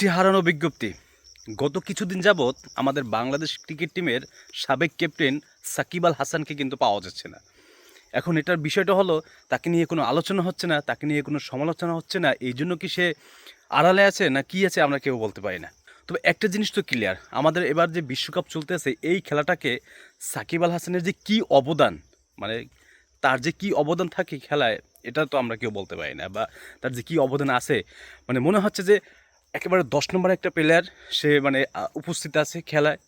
একটি হারানো বিজ্ঞপ্তি। গত কিছুদিন যাবৎ আমাদের বাংলাদেশ ক্রিকেট টিমের সাবেক ক্যাপ্টেন সাকিব আল হাসানকে কিন্তু পাওয়া যাচ্ছে না। এখন এটার বিষয়টা হলো, তাকে নিয়ে কোনো আলোচনা হচ্ছে না, তাকে নিয়ে কোনো সমালোচনা হচ্ছে না, এই জন্য কি সে আড়ালে আছে না কি আছে আমরা কেউ বলতে পারি না। তবে একটা জিনিস তো ক্লিয়ার আমাদের এবার যে বিশ্বকাপ চলতেছে, এই খেলাটাকে সাকিব আল হাসানের যে কি অবদান মানে তার যে কি অবদান থাকে খেলায়, এটা তো আমরা কেউ বলতে পারি না, বা তার যে কি অবদান আছে মানে মনে হচ্ছে যে একেবারে দশ নম্বর একটা প্লেয়ার সে মানে উপস্থিত আছে খেলায়।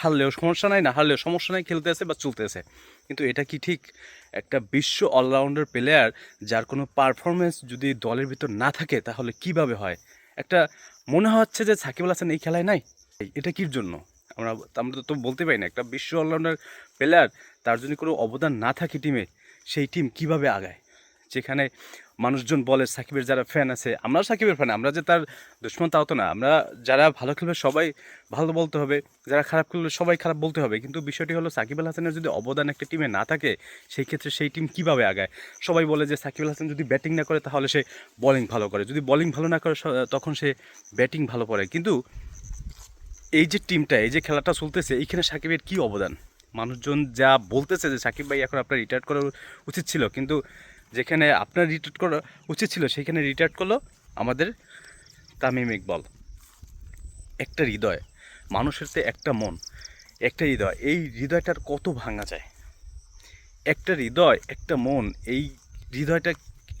হারলেও সমস্যা নাই, না হারলেও সমস্যা নাই, খেলতে আছে বা চলতেছে কিন্তু এটা কি ঠিক? একটা বিশ্ব অলরাউন্ডার প্লেয়ার যার কোনো পারফরমেন্স যদি দলের ভিতর না থাকে, তাহলে কীভাবে হয়? একটা, মনে হচ্ছে যে সাকিব হাসান এই খেলায় নাই। এটা কির জন্য? আমরা আমরা তো বলতে পারি না, একটা বিশ্ব অলরাউন্ডার প্লেয়ার তার যদি কোনো অবদান না থাকে টিমে সেই টিম কীভাবে আগায়? যেখানে মানুষজন বলে সাকিবের যারা ফ্যান আছে আমরা সাকিবের ফ্যান আমরা যে তার দুশ্মন তাও তো না। আমরা যারা ভালো খেলবে সবাই ভালো বলতে হবে, যারা খারাপ খেলবে সবাই খারাপ বলতে হবে। কিন্তু বিষয়টি হলো সাকিব আল হাসানের যদি অবদান একটা টিমে না থাকে, সেই ক্ষেত্রে সেই টিম কীভাবে আগায়? সবাই বলে যে সাকিব আল হাসান যদি ব্যাটিং না করে, তাহলে সে বোলিং ভালো করে। যদি বোলিং ভালো না করে তখন সে ব্যাটিং ভালো করে কিন্তু এই যে টিমটা এই যে খেলাটা চলতেছে, এইখানে সাকিবের কি অবদান? মানুষজন যা বলতেছে যে সাকিব ভাই এখন আপনার রিটায়ার করা উচিত ছিল, কিন্তু যেখানে আপনার রিটায়ার করা উচিত ছিল, সেখানে রিটায়ার করল আমাদের তামিম ইকবল। একটা হৃদয়, মানুষের তো একটা মন, একটা হৃদয়। এই হৃদয়টার কত ভাঙা যায়? একটা হৃদয়, একটা মন, এই হৃদয়টা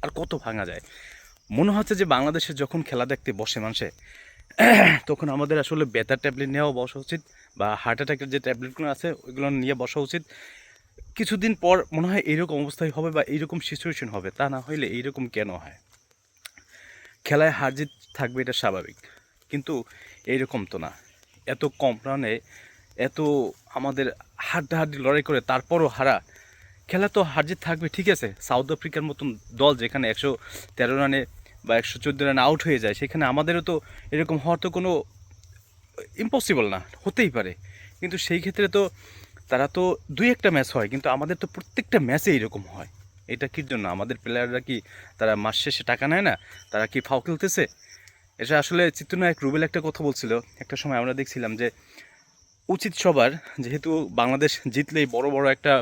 আর কত ভাঙা যায়? মনে হচ্ছে যে বাংলাদেশে যখন খেলা দেখতে বসে মানুষে, তখন আমাদের আসলে বেতার ট্যাবলেট নেওয়া বসা উচিত বা হার্ট অ্যাটাকের যে ট্যাবলেটগুলো আছে, ওইগুলো নিয়ে বসা উচিত। কিছুদিন পর মনে হয় এইরকম অবস্থায় হবে বা এইরকম সিচুয়েশন হবে, তা না হইলে এইরকম কেন হয়? খেলায় হার জিত থাকবে এটা স্বাভাবিক, কিন্তু এইরকম তো না। এত কম রানে এত আমাদের হাড্ডাহাড্ডি লড়াই করে তারপরও হারা, খেলা তো হার জিত থাকবে, ঠিক আছে? সাউথ আফ্রিকার মতন দল যেখানে একশো তেরো রানে বা একশো চোদ্দ রানে আউট হয়ে যায়, সেখানে আমাদেরও তো এরকম হওয়ার তো কোনো ইম্পসিবল না, হতেই পারে। কিন্তু সেই ক্ষেত্রে তো তারা তো দুই একটা ম্যাচ হয়, কিন্তু আমাদের তো প্রত্যেকটা ম্যাচে এরকম হয়। এটা কির জন্য? আমাদের প্লেয়াররা কি তারা মাস শেষে টাকা নেয় না? তারা কি ফাও খেলতেছে? এটা আসলে চিত্রনায়ক রুবেল একটা কথা বলছিল। একটা সময় আমরা দেখছিলাম যে উচিত সবার, যেহেতু বাংলাদেশ জিতলেই বড় বড় একটা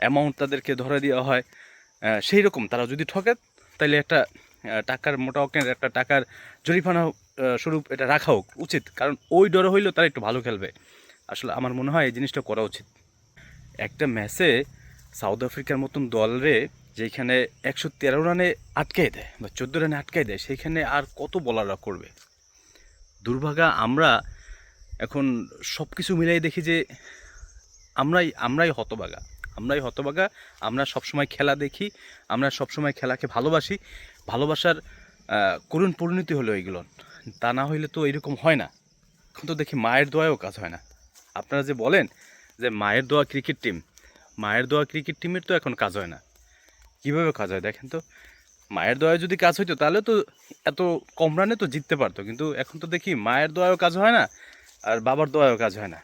অ্যামাউন্ট তাদেরকে ধরে দেওয়া হয় সেই রকম তারা যদি ঠকে তাহলে একটা টাকার মোটা অঙ্কের একটা টাকার জরিফানা স্বরূপ এটা রাখা হোক, উচিত। কারণ ওই ডরে হইলেও তারা একটু ভালো খেলবে। আসলে আমার মনে হয় এই জিনিসটা করা উচিত। একটা ম্যাচে সাউথ আফ্রিকার মতন দলরে যেখানে একশো তেরো রানে আটকাই দেয় বা চোদ্দ রানে আটকাই দেয় সেইখানে আর কত বলাররা করবে? দুর্ভাগা, আমরা এখন সব কিছু মিলাই দেখি যে আমরাই আমরাই হতবাগা আমরাই হতবাগা আমরা সবসময় খেলা দেখি, আমরা সবসময় খেলাকে ভালোবাসি। ভালোবাসার করুণ পরিণতি হলো এইগুলো। তা না হইলে তো এরকম হয় না। এখন তো দেখি মায়ের দোয়ায়ও কাজ হয় না। আপনারা যে বলেন যে মায়ের দোয়া ক্রিকেট টিম, মায়ের দোয়া ক্রিকেট টিমের তো এখন কাজ হয় না। কীভাবে কাজ হয় দেখেন তো? মায়ের দোয়ায় যদি কাজ হইতো তাহলে তো এত কম রানে তো জিততে পারতো, কিন্তু এখন তো দেখি মায়ের দোয়ায়ও কাজ হয় না আর বাবার দোয়ায়ও কাজ হয় না।